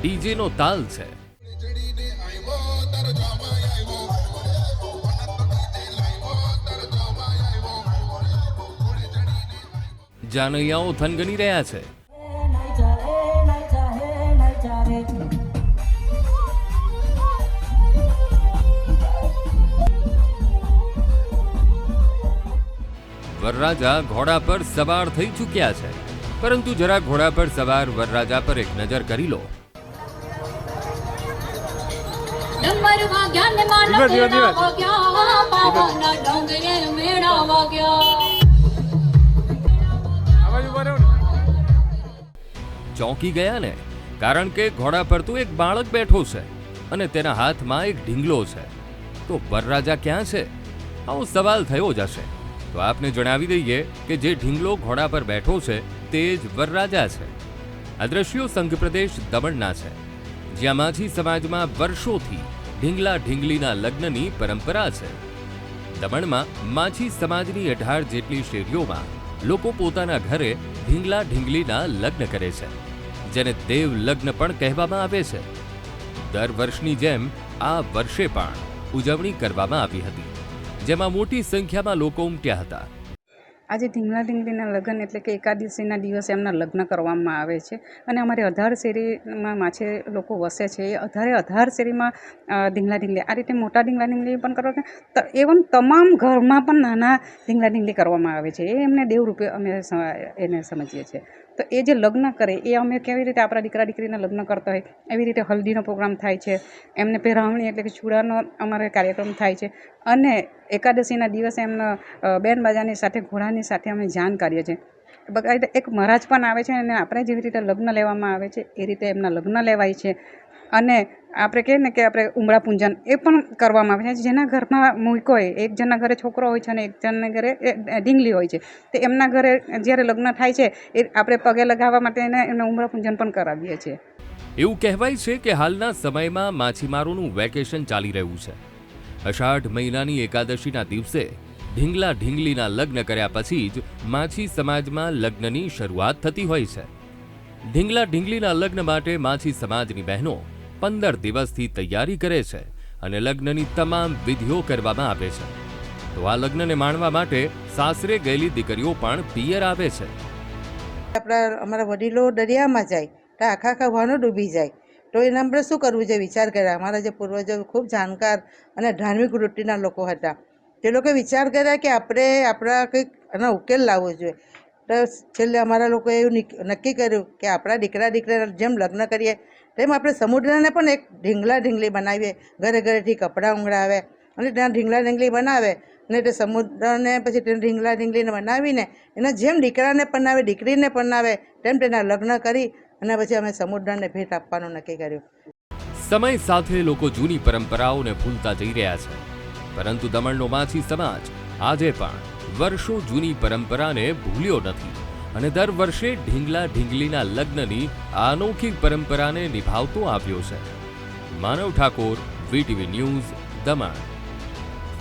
ડીજેનો તાલ છે. જાનૈયાઓ થનગની રહ્યા છે. વરરાજા ઘોડા પર સવાર થઈ ચૂક્યા છે. પરંતુ જરા ઘોડા પર સવાર વરરાજા પર એક નજર કરી લો. પાવાના ડોંગરે ચોંકી ગયા ને? કારણ કે ઘોડા પર તો એક બાળક બેઠો છે અને તેના હાથમાં એક ઢીંગલો છે. તો વરરાજા ક્યાં છે? આવો સવાલ થયો જ હશે. તો આપને જણાવી દઈએ કે જે ઢીંગલો ઘોડા પર બેઠો છે તે જ વરરાજા છે. આ દ્રશ્યો સંઘ પ્રદેશ દમણના છે. જ્યાં માછી સમાજમાં વર્ષોથી ઢીંગલા ઢીંગલીના લગ્નની પરંપરા છે. દમણમાં માછી સમાજની અઢાર જેટલી શેરીઓમાં લોકો પોતાના ઘરે ઢીંગલા ઢીંગલીના લગ્ન કરે છે, જેને દેવ લગ્ન પણ કહેવામાં આવે છે. દર વર્ષની જેમ આ વર્ષે પણ ઉજવણી કરવામાં આવી હતી, જેમાં મોટી સંખ્યામાં લોકો ઉમટ્યા હતા. આજે ઢીંગલા ધીંગલીના લગ્ન એટલે કે એકાદશીના દિવસે એમના લગ્ન કરવામાં આવે છે. અને અમારે અઢાર શેરીમાં માછે લોકો વસે છે. એ અઢારે અઢાર શેરીમાં ધીંગલા ઢીંગલા આ રીતે મોટા ઢીંગલા ઢીંગલી પણ કરવા એવમ તમામ ઘરમાં પણ નાના ઢીંગલા ઢીંગલી કરવામાં આવે છે. એ એમને દેવરૂપે અમે એને સમજીએ છીએ. તો એ જે લગ્ન કરે, એ અમે કેવી રીતે આપણા દીકરા દીકરીના લગ્ન કરતા હોય? એવી રીતે હલ્દીનો પ્રોગ્રામ થાય છે. એમને પહેરાવણી એટલે કે ચૂડાનો અમારે કાર્યક્રમ થાય છે. અને એકાદશીના દિવસે એમનો બેન બાજાની સાથે, ઘોડાની સાથે અમે જાન કરીએ છીએ. બગાયદા એક મહારાજ પણ આવે છે અને આપણે જેવી રીતે લગ્ન લેવામાં આવે છે, એ રીતે એમના લગ્ન લેવાય છે. અને આપણે કહીએ ને કે આપણે ઉમરા પૂંજન એ પણ કરવામાં આવે છે. જેના ઘરમાં મૂકો હોય, એક જણના ઘરે છોકરો હોય છે અને એક જણના ઘરે ઢીંગલી હોય છે. તો એમના ઘરે જ્યારે લગ્ન થાય છે, એ આપણે પગે લગાવવા માટે એને, એમને ઉમરા પૂંજન પણ કરાવીએ છીએ. એવું કહેવાય છે કે હાલના સમયમાં માછીમારોનું વેકેશન ચાલી રહ્યું છે. અષાઢ મહિનાની એકાદશીના દિવસે ઢીંગલા ઢીંગલીના લગ્ન કર્યા પછી જ માછી સમાજમાં લગ્નની શરૂઆત થતી હોય છે. ઢીંગલા ઢીંગલીના લગ્ન માટે માછી સમાજની બહેનો પંદર દિવસથી તૈયારી કરે છે અને લગ્નની તમામ વિધિઓ કરવામાં આવે છે. તો આ લગ્નને માણવા માટે સાસરે ગયેલી દીકરીઓ પણ પિયર આવે છે. આપણા, અમારા વડીલો દરિયામાં જાય, તો આખા આખા વાનો ડૂબી જાય. તો એના આપણે શું કરવું છે? વિચાર કર્યા. અમારા જે પૂર્વજો ખૂબ જાણકાર અને ધાર્મિક વૃત્તિના લોકો હતા. તે લોકોએ વિચાર કર્યા કે આપણે આપણા કંઈક એનો ઉકેલ લાવવો જોઈએ. તો છેલ્લે અમારા લોકોએ એવું નક્કી કર્યું કે આપણા દીકરા દીકરા જેમ લગ્ન કરીએ, તેમ આપણે સમુદ્રને પણ એક ઢીંગલા ઢીંગલી બનાવીએ. ઘરે ઘરેથી કપડાં ઉંગળાવે અને ત્યાં ઢીંગલા ઢીંગલી બનાવે અને તે સમુદ્રને પછી તે ઢીંગલા ઢીંગલીને બનાવીને એના જેમ દીકરાને પનાવે, દીકરીને પનાવે, તેમ તેના લગ્ન કરી અને પછી અમે સમુદ્રને ભેટ આપવાનું નક્કી કર્યું. સમય સાથે લોકો જૂની પરંપરાઓને ભૂલતા જઈ રહ્યા છે. પરંતુ દમણનો માછી સમાજ આજે પણ વર્ષો જૂની પરંપરાને ભૂલ્યો નથી અને દર વર્ષે ઢીંગલા ઢીંગલીના લગ્નની આ અનોખી પરંપરાને નિભાવતો આવ્યો છે. Manav Thakor, VTV news, Daman.